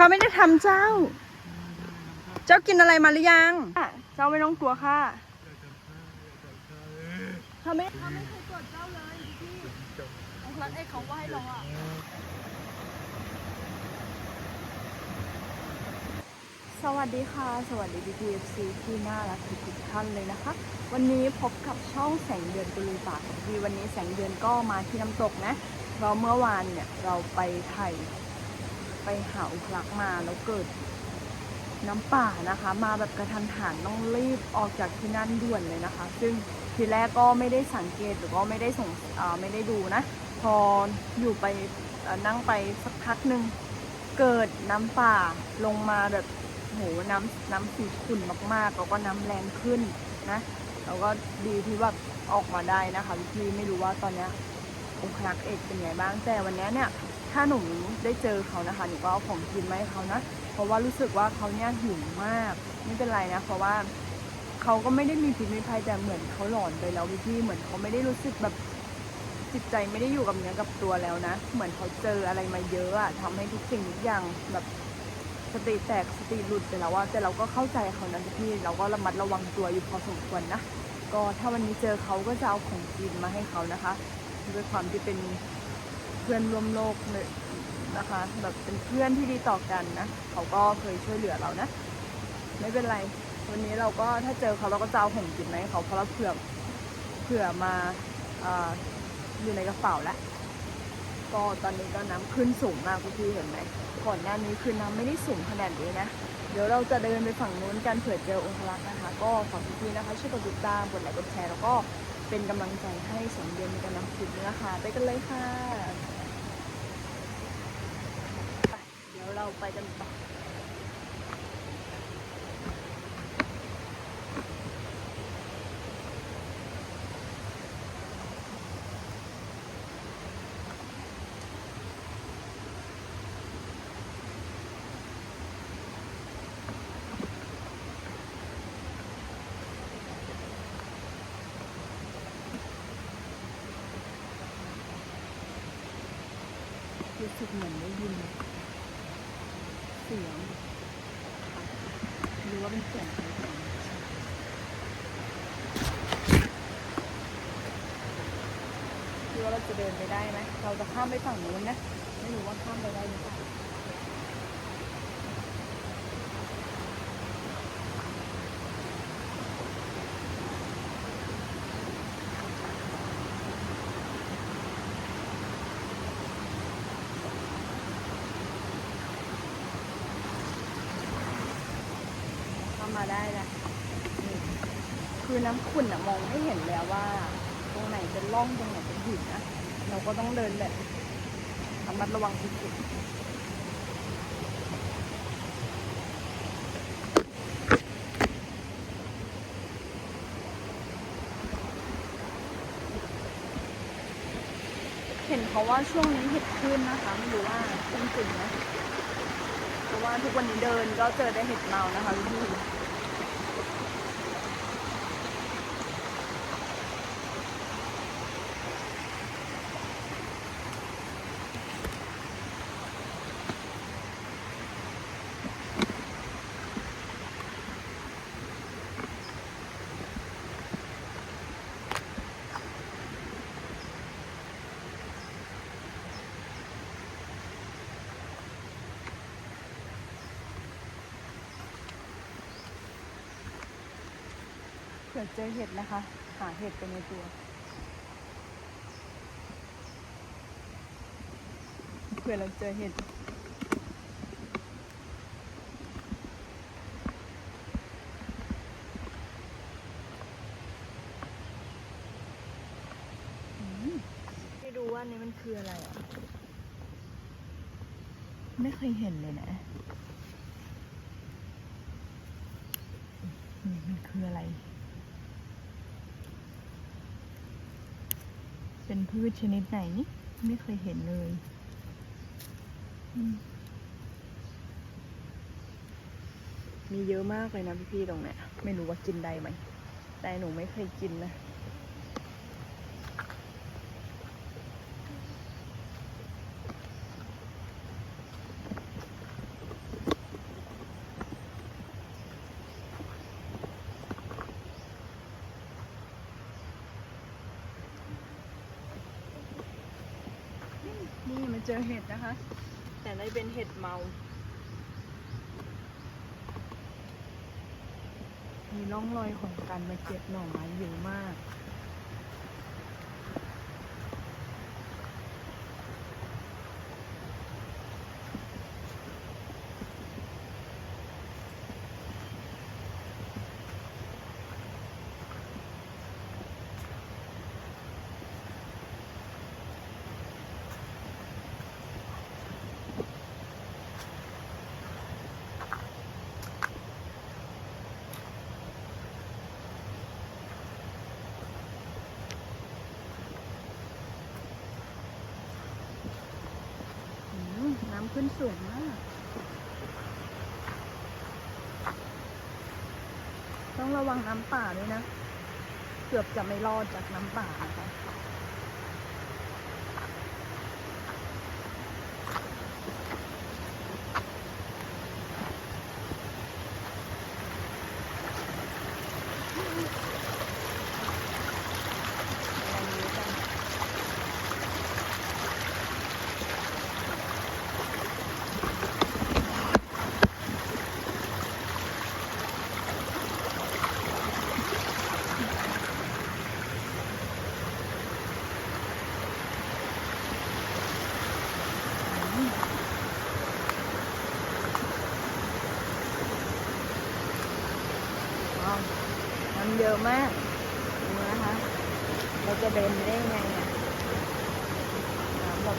เขาไม่ได้ทำเจ้า เจ้ากินอะไรมาหรือยัง เจ้าไม่ต้องกลัวค่ะเขาไม่เขาไม่เคยกดเจ้าเลยพี่องค์รักเอกเขาไหว้เราอะ สวัสดีค่ะ สวัสดี BTFC ที่น่ารักทุกๆท่านเลยนะคะ วันนี้พบกับช่องแสงเดือนตุลูปากของพี่วันนี้แสงเดือนก็มาที่น้ำตกนะเพราะเมื่อวานเนี่ยเราไปไถ่ ไปหาอุคลักมาแล้วเกิดน้ำป่านะคะ มาแบบกระทันหันต้องรีบออกจากที่นั่นด่วนเลยนะคะ ซึ่งทีแรกก็ไม่ได้สังเกตหรือก็ไม่ได้ส่งไม่ได้ดูนะ พออยู่ไปนั่งไปสักพักหนึ่งเกิดน้ำป่าลงมาแบบโหน้ำน้ำสีขุ่นมากๆแล้วก็น้ำแรงขึ้นนะแล้วก็ดีที่แบบออกมาได้นะคะพี่ไม่รู้ว่าตอนนี้องครักเอกเป็นไงบ้างแต่วันนี้เนี่ย ถ้าหนูได้เจอเขานะคะหนูก็เอาของกินมาให้เขานะเพราะว่ารู้สึกว่าเขาเนี่ยหิวมากไม่เป็นไรนะเพราะว่าเขาก็ไม่ได้มีพิษมีภัยแต่เหมือนเขาหลอนไปแล้วพี่เหมือนเขาไม่ได้รู้สึกแบบจิตใจไม่ได้อยู่กับเนื้อกับตัวแล้วนะ เหมือนเขาเจออะไรมาเยอะอะทำให้ทุกสิ่งทุกอย่างแบบสติแตกสติหลุดไปแล้วว่าแต่เราก็เข้าใจเขานะพี่เราก็ระมัดระวังตัวอยู่พอสมควรนะก็ถ้าวันนี้เจอเขาก็จะเอาของกินมาให้เขานะคะ ด้วยความที่เป็น พื่อนร่วมโลกเลยนะคะ แบบเป็นเพื่อนที่ดีต่อกันนะเขาก็เคยช่วยเหลือเรานะ ไม่เป็นไร วันนี้เราก็ถ้าเจอเขาเราก็จะเอาของกินมาให้เขาเพราะเราเผื่อเผื่อมาออยู่ในกระเป๋าแล้วก็ตอนนี้ก็น้ำขึ้นสูงมากพี่เห็นไหมก่อนหน้านี้คือน้ำไม่ได้สูงขนาดนี้นะเดี๋ยวเราจะเดินไปฝั่งนู้นกันเผื่อเจอองคลักษ์นะคะ ก็ฝากพี่ๆนะคะช่วยกดติดตามกดไลค์กดแชร์แล้วก็เป็นกำลังใจให้สมเดือนในการนำคลิปนี้นะคะไปกันเลยค่ะไป เราไปกันต่อรู้สึกเหมือนได้ยินเสียงือว่าเป็นเสียงครเสียงคิดว่าเราจะเดินไปได้ไหม เราจะข้ามไปฝั่งนู้นนะ ไม่รู้ว่าข้ามไปได้หรือเปล่า ได้แหละนี่คือน้ำขุ่นอะมองไม่เห็นแล้วว่า ตรงไหนเป็นร่องตรงไหนเป็นหินนะเราก็ต้องเดินแบบระมัดระวังสุดๆเห็นเขาว่าช่วงนี้เห็ดขึ้นนะคะไม่รู้ว่าขึ้นจริงไหมเพราะว่าทุกวันนี้เดินก็เจอได้เห็ดเมานะคะพี่ ผื่อเจอเห็ดนะคะ หาเห็ดเป็นในตัว เผื่อเราเจอเห็ดไม่รู้ว่านี้มันคืออะไรอะ ไม่เคยเห็นเลยนะมันคืออะไร เป็นพืชชนิดไหนนี่ไม่เคยเห็นเลยมมีเยอะมากเลยนะพี่ๆตรงเนี้ยไม่รู้ว่ากินได้ไหม แต่หนูไม่เคยกินนะ เจอเห็ดนะคะ แต่ได้เป็นเห็ดเมา มีร่องรอยของการมาเก็บหน่อไม้เยอะมาก อืม น้ำขึ้นสวยมาก ต้องระวังน้ำป่าด้วยนะ เกือบจะไม่รอดจากน้ำป่านะคะ เยอะมากดูนะคะ เราจะเดินได้ไงเนี่ยน้ำแบบ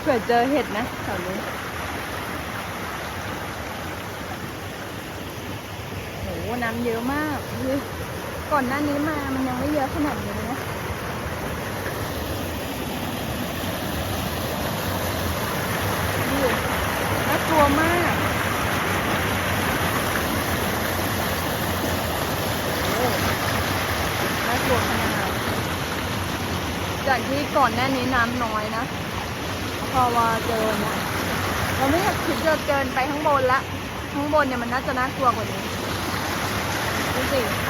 เผื่อเจอเห็ดนะแถวนี้ โห น้ำเยอะมากคือก่อนหน้านี้มามันยังไม่เยอะขนาดนี้นะดูน่ากลัวมากโอ้น่ากลัวขนาดจากที่ก่อนหน้านี้น้ำน้อยนะ พอว่าเจอนะเราไม่อยากคิดจะเกินไปข้างบนละ ข้างบนเนี่ยมันน่าจะน่ากลัวกว่านี้ ดูสิบ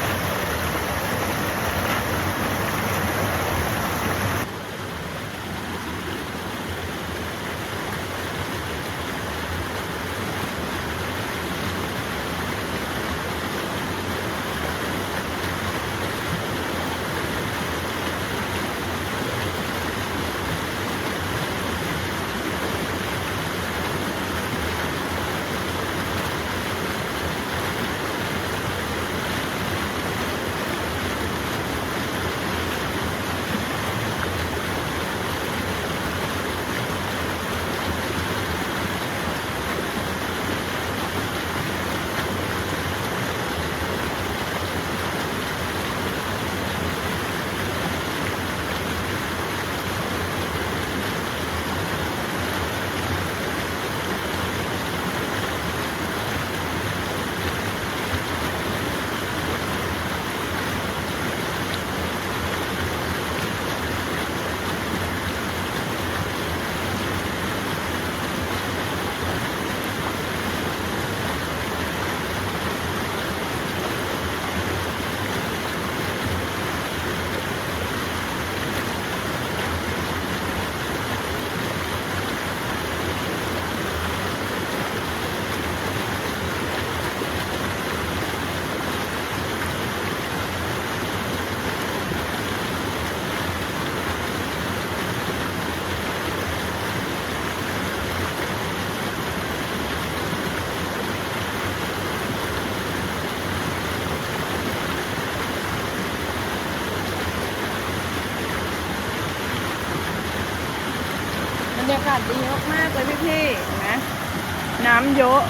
น้ำเยอะ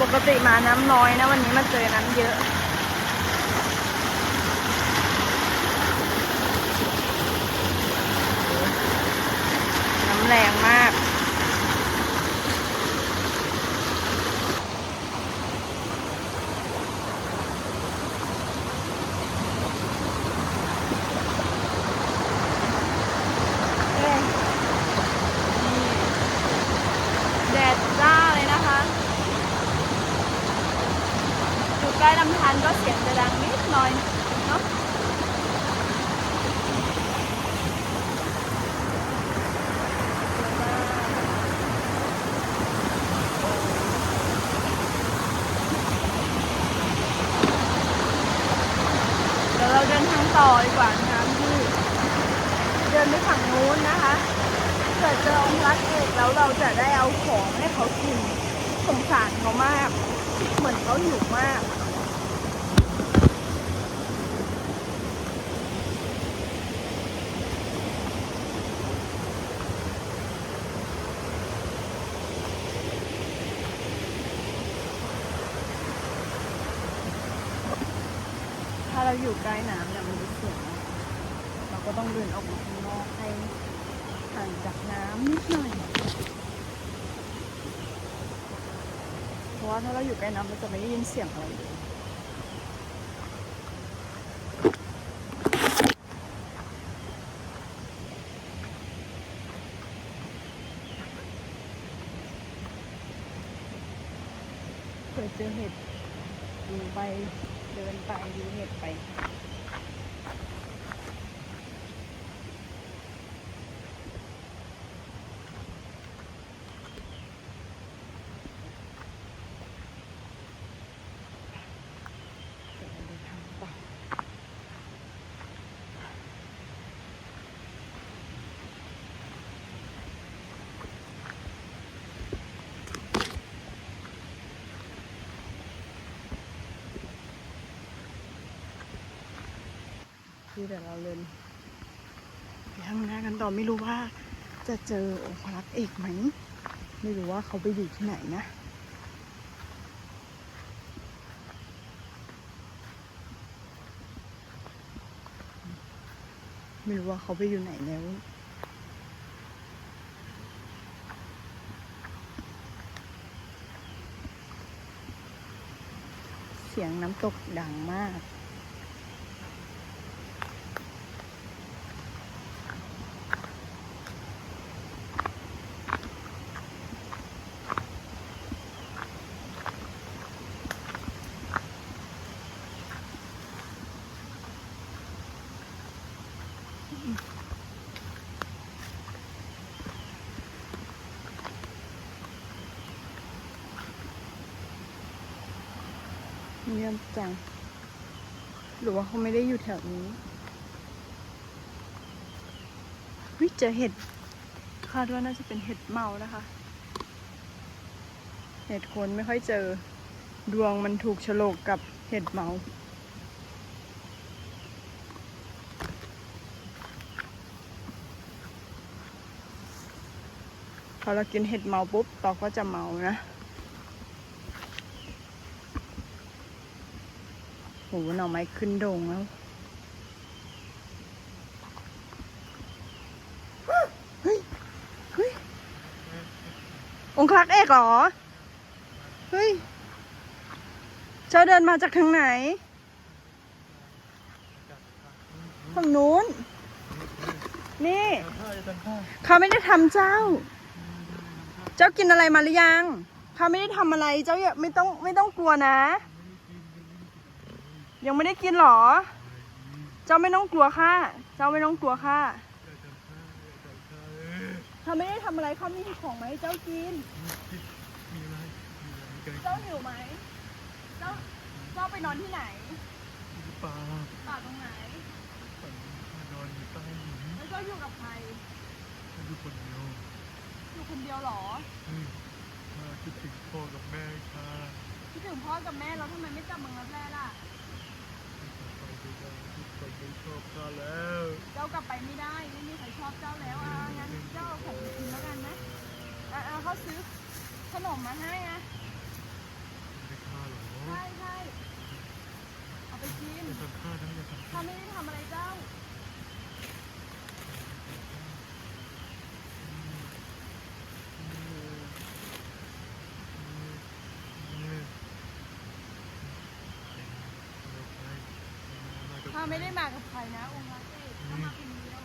ปกติมาน้ำน้อยนะ วันนี้มาเจอน้ำเยอะ น้ำแรงมาก online. เราอยู่ใกล้น้ำเนี่ยมันจะเสียงเราก็ต้องเดินออกมาข้างนอกให้ห่างจากน้ำนิดหน่อย เพราะว่าถ้าเราอยู่ใกล้น้ำเราจะไม่ได้ยินเสียงอะไรเลยเคยเจอเห็ดดูไป เดินไปดูเห็ดไป เดี๋ยวเราเดินทางต่อ ที่เดี๋ยวเราเดินไปข้างหน้ากันต่อไม่รู้ว่าจะเจอองครักเอกไหม ไม่รู้ว่าเขาไปอยู่ที่ไหนนะไม่รู้ว่าเขาไปอยู่ไหนแล้ว เสียงน้ำตกดังมาก งียบจัง หรือว่าเขาไม่ได้อยู่แถวนี้วิเจอเห็ดคาดว่าน่าจะเป็นเห็ดเมานะคะ เห็ดคนไม่ค่อยเจอ ดวงมันถูกฉลกกับเห็ดเมาพอเรากินเห็ดเมาปุ๊บเราก็จะเมานะ หหน่อไม้ขึ้นโด่งแล้วเฮ้ยเฮ้ยองค์คลักเอกเหรอ เฮ้ย เจ้าเดินมาจากทางไหนฝั่งนู้น นี่เขาไม่ได้ทำเจ้า เจ้ากินอะไรมาหรือยังเขาไม่ได้ทำอะไร เจ้าอย่าไม่ต้องไม่ต้องกลัวนะ ยังไม่ได้กินหรอ เจ้าไม่ต้องกลัวค่ะเจ้าไม่ต้องกลัวค่ะเขาไม่ได้ทำอะไรเขามีของไหมาให้เจ้ากิน มีอะไรมีอะไรกันเจ้าหิวไหม เจ้า เจ้าไปนอนที่ไหนหรือเปล่าป่าตรงไหนฝันว่านอนอยู่ใต้หินแล้วเจ้าอยู่กับใครฉันอยู่คนเดียวอยู่คนเดียวเหรอเฮ้ยมาคิดถึงพ่อกับแม่ค่ะคิดถึงพ่อกับแม่แล้วทำไมไม่กลับเมืองรับแร่ล่ะ ไปดูกันทุกคน ไม่ชอบข้าแล้ว เจ้ากลับไปไม่ได้ไม่มีใครชอบเจ้าแล้วอะงั้นเจ้าเอาของไปกินแล้วกันนะอะเอาเขาซื้อขนมมาให้อะไม่ฆ่าหรอใช่ใช่เอาไปกินอย่าทำฆ่านะอย่าทำฆ่าเขาไม่ได้ทำอะไรเจ้าถ้าไม่ได้มากับใครนะ องค์รักเอกเขามาคนเดียว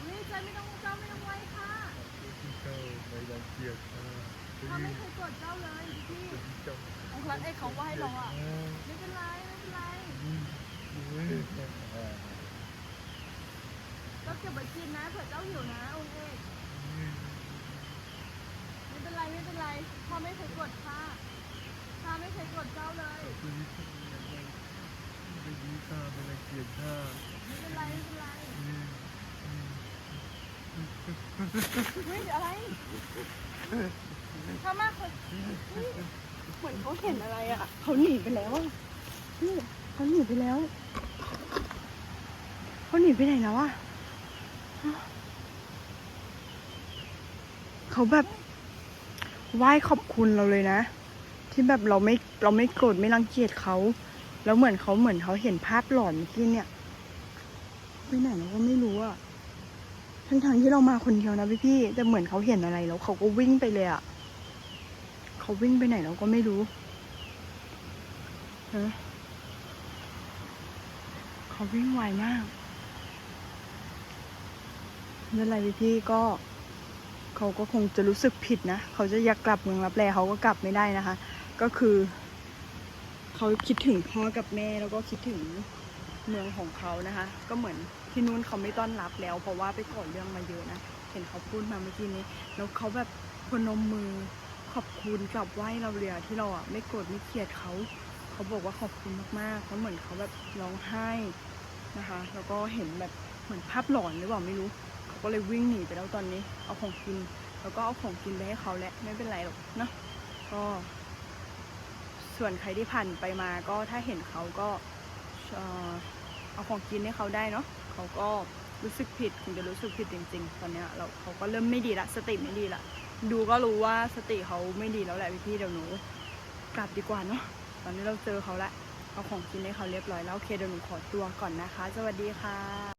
เฮ้ยเจ้าไม่ต้องเจ้าไม่ต้องไว้ค่ะเขาไม่เคยก ดเจ้าเลยพี่องค์รักเอกเขาไหว้เราอะไม่เป็นไรไม่เป็นไรเจ้าเก็บไว้กินนะเผื่อเจ้าหิวนะองค์เอกไม่เป็นไรไม่เป็นไรเขาไม่เคยกดค่ะเขาข้าไม่เคยกรธเจ้าเลยคุณนี่ทำย่างไรไม่ดีข้าไม่รังเกียจข้าไม่เป็นไรไม่เป็นไรเฮ้ยอะไร ข้ามากคนเฮ้ยเหมือนเขาเห็นอะไรอะ เขาหนีไปแล้วอะนี่เขาหนีไปแล้ว เขาหนีไปไหนแล้วอะฮะเขาแบบไหว้ขอบคุณเราเลยนะ ที่แบบเราไม่เราไม่โกรธไม่รังเกียจเขาแล้วเหมือนเขาเหมือนเขาเห็นภาพหลอนเมื่อกี้เนี่ยไปไหนเราก็ไม่รู้อะทั้งทางที่เรามาคนเดียวนะพี่พี่แต่เหมือนเขาเห็นอะไรแล้วเขาก็วิ่งไปเลยอะ เขาวิ่งไปไหนเราก็ไม่รู้ฮะเขาวิ่งไวมากไม่นไรพี่พี่ก็ เขาก็คงจะรู้สึกผิดนะ เขาจะอยากกลับเมืองรับแลเขาก็กลับไม่ได้นะคะ ก็คือ เขาคิดถึงพ่อกับแม่แล้วก็คิดถึงเมืองของเขานะคะ ก็เหมือนที่นู้นเขาไม่ต้อนรับแล้ว เพราะว่าไปก่อเรื่องมาเยอะนะ เห็นเขาพูดมาเมื่อกี้นี้ แล้วเขาแบบพนมมือ ขอบคุณกลับไหว้เราเลยอะที่เราอะไม่โกรธไม่เกลียดเขาเขาบอกว่าขอบคุณมากๆแล้วเหมือนเขาแบบร้องไห้นะคะ แล้วก็เห็นแบบเหมือนภาพหลอนหรือเปล่าไม่รู้เขาก็เลยวิ่งหนีไปแล้วตอนนี้ เอาของกิน แล้วก็เอาของกินไปให้เขาแหละไม่เป็นไรหรอกเนาะก็ ส่วนใครที่ผ่านไปมาก็ถ้าเห็นเขาก็เอ่อเอาของกินให้เขาได้เนาะเขาก็รู้สึกผิดคงจะรู้สึกผิดจริง ๆ ตอนเนี้ยเราเขาก็เริ่มไม่ดีละสติไม่ดีละ ดูก็รู้ว่าสติเขาไม่ดีแล้วแหละพี่ๆเดี๋ยวหนูกลับดีกว่าเนาะตอนนี้เราเจอเขาละเอาของกินให้เขาเรียบร้อยแล้วโอเคเดี๋ยวหนูขอตัวก่อนนะคะ สวัสดีค่ะ